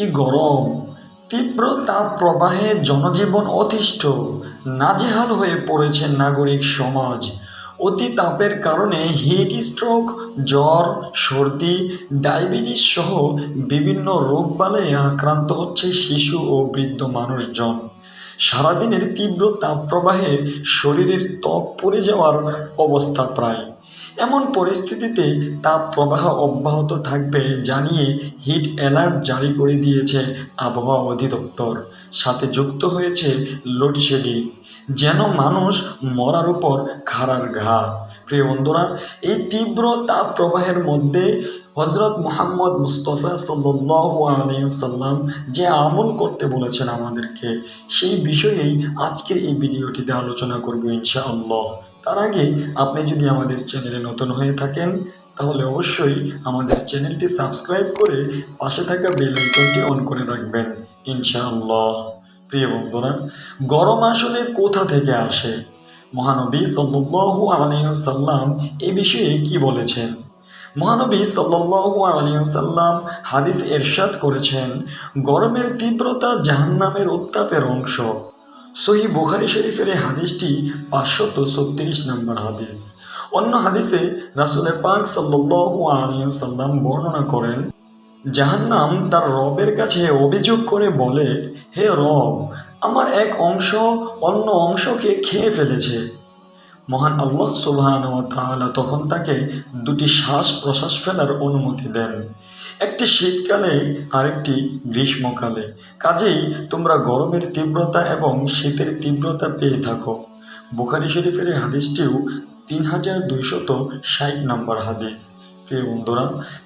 কি গরম? তীব্র তাপ প্রবাহে জনজীবন অতিষ্ঠ, নাজেহাল হয়ে পড়েছে নাগরিক সমাজ। অতি তাপের কারণে হিট স্ট্রোক, জ্বর, সর্দি, ডায়াবেটিস সহ বিভিন্ন রোগবালায় আক্রান্ত হচ্ছে শিশু ও বৃদ্ধ মানুষজন। সারাদিনের তীব্র তাপপ্রবাহে শরীরের ত্বক পড়ে যাওয়ার অবস্থা প্রায়। এমন পরিস্থিতিতে তাপ প্রবাহ অব্যাহত থাকবে জানিয়ে হিট অ্যালার্ট জারি করে দিয়েছে আবহাওয়া অধিদপ্তর। সাথে যুক্ত হয়েছে লোডশেডিং, যেন মানুষ মরার উপর খাড়ার ঘা। প্রিয় বন্ধুরা, এই তীব্র তাপ প্রবাহের মধ্যে হজরত মোহাম্মদ মুস্তফা আলিয়াল্লাম যে আমল করতে বলেছেন আমাদেরকে, সেই বিষয়েই আজকের এই ভিডিওটিতে আলোচনা করব ইনশাআল্লাহ। তার আগে আপনি যদি আমাদের চ্যানেলে নতুন হয়ে থাকেন, তাহলে অবশ্যই আমাদের চ্যানেলটি সাবস্ক্রাইব করে পাশে থাকা বেল আইকনটি অন করে রাখবেন, ইনশাআল্লাহ। প্রিয় বন্ধুরা, গরম আসলে কোথা থেকে আসে? মহানবী সাল্লু আলিয়াল্লাম এ বিষয়ে কি বলেছেন? মহানবী সাল্লু আলিয়াল্লাম হাদিস এরশাদ করেছেন, গরমের তীব্রতা জাহান্নামের উত্তাপের অংশ। সহি বুখারি শরীফের এই হাদিসটি পাঁচশত ছত্রিশ নম্বর হাদিস। অন্য হাদিসে রাসুলের পাক সাল্লু আলিয়াল্লাম বর্ণনা করেন, জাহান্নাম তার রবের কাছে অভিযোগ করে বলে, হে রব, আমার এক অংশ অন্য অংশকে খেয়ে ফেলেছে। মহান আল্লাহ তাআলা তখন তাকে দুটি শ্বাস প্রশ্বাস ফেলার অনুমতি দেন। একটি শীতকালে আরেকটি গ্রীষ্মকালে। কাজেই তোমরা গরমের তীব্রতা এবং শীতের তীব্রতা পেয়ে থাকো। বুখারি শরীফের হাদিসটিও তিন হাজার দুইশত ষাট নম্বর হাদিস। প্রিয় বন্ধুরা,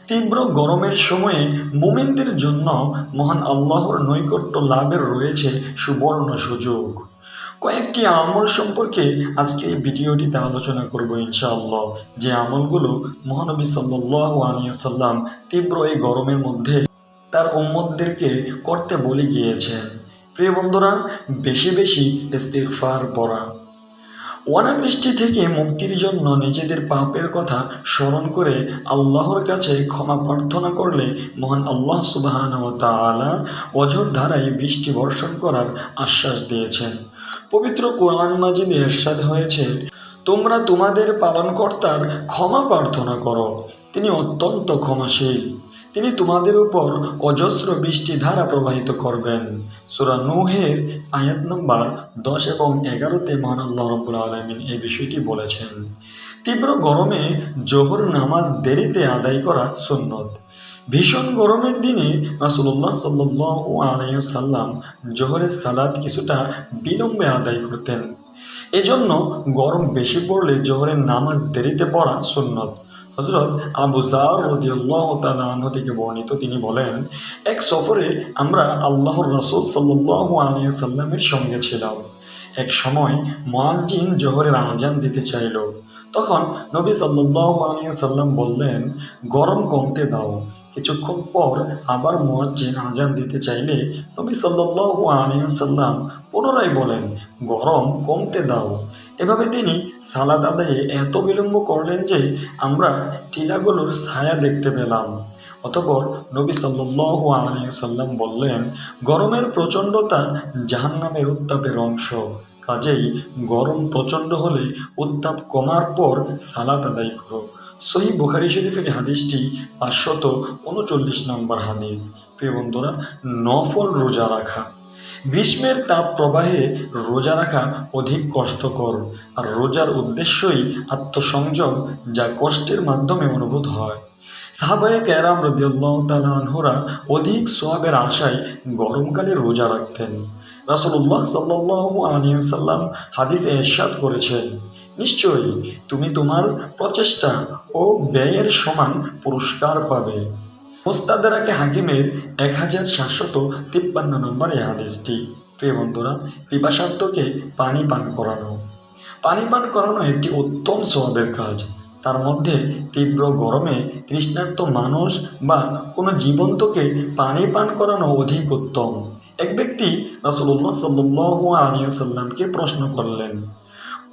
তীব্র গরমের সময়ে মুমিনদের জন্য মহান আল্লাহর নৈকট্য লাভের রয়েছে সুবর্ণ সুযোগ। কয়েকটি আমল সম্পর্কে আজকে এই ভিডিওটিতে আলোচনা করব ইনশাআল্লাহ। যে আমলগুলো মহানবী সাল্লাহ আলিয়াল্লাম তীব্র এই গরমের মধ্যে তার উম্মদদেরকে করতে বলে গিয়েছেন। প্রিয় বন্ধুরা, বেশি বেশি ইস্তিকফার পড়া। অনাবৃষ্টি থেকে মুক্তির জন্য নিজেদের পাপের কথা স্মরণ করে আল্লাহর কাছে ক্ষমা প্রার্থনা করলে মহান আল্লাহ সুবাহান ও তালা অঝর ধারায় বৃষ্টি বর্ষণ করার আশ্বাস দিয়েছেন। পবিত্র কোরআন মাজিদে এরশাদ হয়েছে, তোমরা তোমাদের পালনকর্তার ক্ষমা প্রার্থনা করো। তিনি অত্যন্ত ক্ষমাশীল। তিনি তোমাদের উপর অজস্র বৃষ্টি ধারা প্রবাহিত করবেন। সুরা নূহের আয়াত নম্বর দশ এবং এগারোতে মহান আল্লাহ রব্বুল আলমিন এই বিষয়টি বলেছেন, তীব্র গরমে জোহর নামাজ দেরিতে আদায় করা সুন্নত। ভীষণ গরমের দিনে রাসুল্লাহ সাল্লাহ আলাইসাল্লাম জোহরের সালাদ কিছুটা বিলম্বে আদায় করতেন। এজন্য গরম বেশি পড়লে জোহরের নামাজ দেরিতে পড়া সুন্নত। হজরত আবু জার রদিউল্লাহ তালাহ থেকে বর্ণিত, তিনি বলেন, এক সফরে আমরা আল্লাহর রাসুল সাল্লাহ আলিয়া সাল্লামের সঙ্গে ছিলাম। এক সময় মহাজিন জোহরের আজান দিতে চাইল। তখন নবী সাল্লাহ আলিয়া সাল্লাম বললেন, গরম কমতে দাও। কিছুক্ষণ পর আবার মুয়াজ্জিন আজান দিতে চাইলে নবী সাল্লাহ আলিয়া সাল্লাম পুনরায় বলেন, গরম কমতে দাও। এভাবে তিনি সালাদ আদায়ে এত বিলম্ব করলেন যে আমরা টিলাগুলোর ছায়া দেখতে পেলাম। অতপর নবী সাল্লাহ আলিয়াল্লাম বললেন, গরমের প্রচণ্ডতা জাহান্নামের উত্তাপের অংশ। কাজেই গরম প্রচণ্ড হলে উত্তাপ কমার পর সালাত আদায় করো। সহি বুখারি শরীফের হাদিসটি পাঁচশত উনচল্লিশ নম্বর হাদিস। প্রিয় বন্ধুরা, নফল রোজা রাখা। গ্রীষ্মের তাপ প্রবাহে রোজা রাখা অধিক কষ্টকর। আর রোজার উদ্দেশ্যই আত্মসংযম যা কষ্টের মাধ্যমে অনুভূত হয়। সাহাবায়ে ক্যারাম রদিউল্লাহ তালানহুরা অধিক সোয়াবের আশায় গরমকালে রোজা রাখতেন। রাসুল্লাহ সাল্লাহ আলিয়াল্লাম হাদিসে এরশাদ করেছেন নিশ্চয়ই তুমি তোমার প্রচেষ্টা ও ব্যয়ের সমান পুরস্কার পাবে। মোস্তাদারাকে হাকিমের এক হাজার সাতশত তিপ্পান্ন নম্বর এই হাদিসটি। প্রিয় বন্ধুরা, পিপাসার্থকে পানি পান করানো। পানি পান করানো একটি উত্তম স্বভাবের কাজ। তার মধ্যে তীব্র গরমে তৃষ্ণার্ত মানুষ বা কোনো জীবন্তকে পানি পান করানো অধিক উত্তম। এক ব্যক্তি রাসুল্লাহ সাল্লাহ আলিয়া সাল্লামকে প্রশ্ন করলেন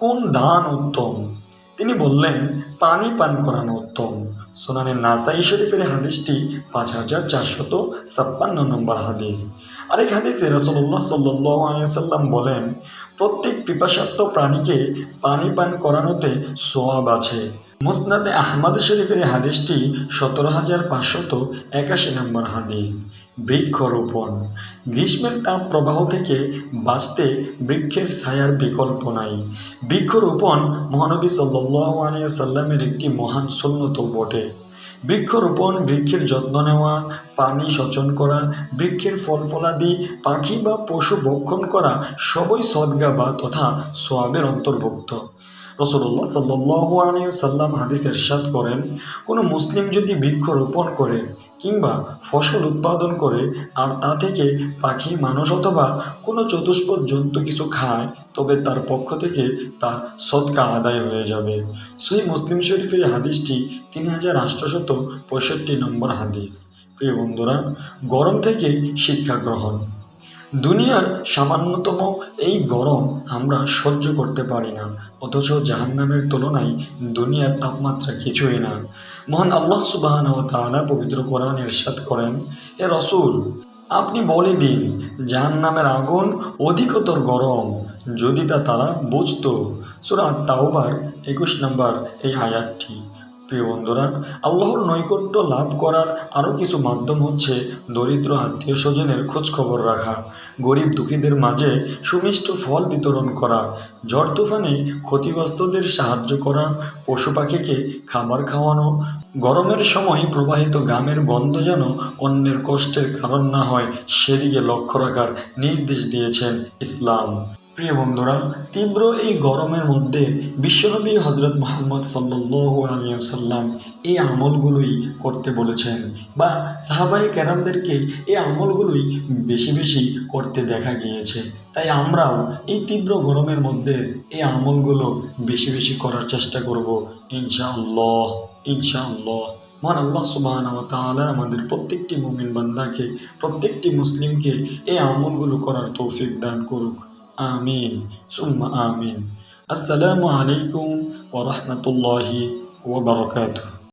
দান উত্তম? তিনি বললেন, পানি পান করানো উত্তম। সোনানের নাসাই শরীফের হাদিসটি পাঁচ হাজার চারশত ছাপ্পান্ন নম্বর হাদিস। আরেক হাদিসে রসল্লাহ সাল্লাম বলেন, প্রত্যেক পিপাসার্থ প্রাণীকে পানি পান করানোতে সোয়াব আছে। মুসনাদে আহমদ শরীফের হাদিসটি সতেরো হাজার পাঁচশত একাশি নম্বর হাদিস। বৃক্ষরোপণ। গ্রীষ্মের তাপ প্রবাহ থেকে বাঁচতে বৃক্ষের ছায়ার বিকল্প নাই। বৃক্ষরোপণ মহানবী সাল্লাহ সাল্লামের একটি মহান সুন্নত বটে। বৃক্ষরোপণ বৃক্ষের যত্ন নেওয়া, পানি সচন করা, বৃক্ষের ফল ফলাদি, পাখি বা পশু ভক্ষণ করা সবই সদ্গা বা তথা সোয়াবের অন্তর্ভুক্ত। রসুল্লাহ সাল্লু আলী সাল্লাম হাদিস এরশাদ করেন, কোনো মুসলিম যদি বৃক্ষ রোপণ করে কিংবা ফসল উৎপাদন করে আর তা থেকে পাখি, মানুষ অথবা কোনো চতুষ্পদ জন্তু কিছু খায়, তবে তার পক্ষ থেকে তা সৎকা আদায় হয়ে যাবে। সেই মুসলিম শরীফের হাদিসটি তিন হাজার আটশোশত পঁয়ষট্টি নম্বর হাদিস। প্রিয় বন্ধুরা, গরম থেকে শিক্ষা গ্রহণ। দুনিয়ার সামান্যতম এই গরম আমরা সহ্য করতে পারি না, অথচ জাহান্নামের তুলনায় দুনিয়ার তাপমাত্রা কিছুই না। মহান আল্লাহ সুবাহান ও তাআলা পবিত্র কোরআন এরশাদ করেন, এ রসুল, আপনি বলে দিন, জাহান্নামের আগুন অধিকতর গরম, যদি তা তারা বুঝতো। সুরা তাওবার একুশ নম্বর এই আয়াতটি। প্রিয় বন্ধুরা, আল্লাহর নৈকট্য লাভ করার আরও কিছু মাধ্যম হচ্ছে দরিদ্র আত্মীয় স্বজনের খোঁজখবর রাখা, গরিব দুঃখীদের মাঝে সুমিষ্ট ফল বিতরণ করা, ঝড় তুফানে ক্ষতিগ্রস্তদের সাহায্য করা, পশু পাখিকে খাবার খাওয়ানো, গরমের সময় প্রবাহিত গামের গন্ধ যেন অন্যের কষ্টের কারণ না হয়, সেদিকে লক্ষ্য রাখার নির্দেশ দিয়েছেন ইসলাম। প্রিয় বন্ধুরা, তীব্র এই গরমের মধ্যে বিশ্বনবী হজরত মোহাম্মদ সাল্লু আলিয়াল্লাম এই আমলগুলোই করতে বলেছেন বা সাহাবাই ক্যারামদেরকে এই আমলগুলোই বেশি বেশি করতে দেখা গিয়েছে। তাই আমরাও এই তীব্র গরমের মধ্যে এই আমলগুলো বেশি বেশি করার চেষ্টা করব, ইনশাআল্লাহ ইনশাআল্লাহ। মহান আল্লাহ তাআলা আমাদের প্রত্যেকটি মুমিন বান্দাকে, প্রত্যেকটি মুসলিমকে এই আমলগুলো করার তৌফিক দান করুক। آمين. ثم آمين. السلام عليكم ورحمة الله وبركاته.